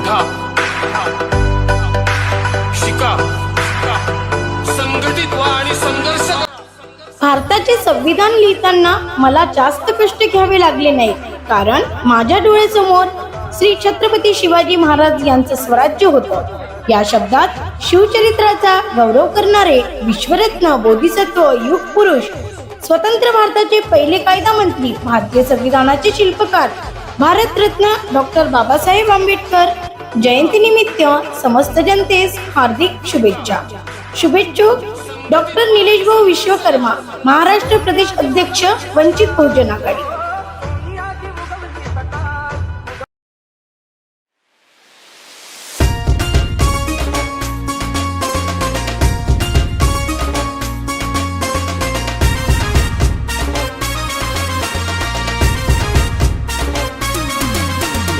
उठा. शिका. संघटित व्हा आणि संघर्ष भारताचे संविधान लिहिताना मला जास्त कष्ट घ्यावे लागले नाही कारण माझ्या डोळ्यासमोर श्री छत्रपती शिवाजी महाराज यांचं स्वराज्य होतं. या शब्दात शिवचरित्राचा गौरव करणारे विश्वरत्न बोधिसत्व युग पुरुष स्वतंत्र भारताचे पहिले कायदा मंत्री भारतीय संविधानाचे शिल्पकार भारतरत्न डॉक्टर बाबासाहेब आंबेडकर जयंतीनिमित्त समस्त जनतेस हार्दिक शुभेच्छा शुभेच्छुक डॉक्टर निलेश भाऊ विश्वकर्मा महाराष्ट्र प्रदेश अध्यक्ष वंचित बहुजन आघाडी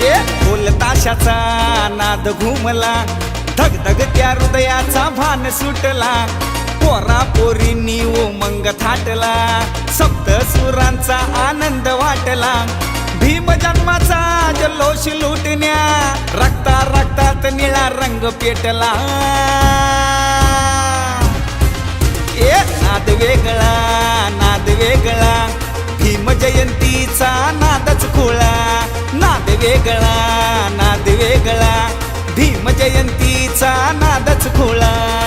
Yeah. ढोल ताशाचा नाद घुमला. धग धग त्या हृदयाचा भान सुटला. पोरा पोरींनी उमंग थाटला. सप्त सुरांचा आनंद वाटला. भीम जन्माचा जल्लोष लुटण्या. रक्ता रक्तात निळा रंग पेटला. ए नाद वेगळा नाद वेगळा. भीम जयंतीचा नादच खुळा. नाद वेगळा भीमजयंतीचा नादच खोळा.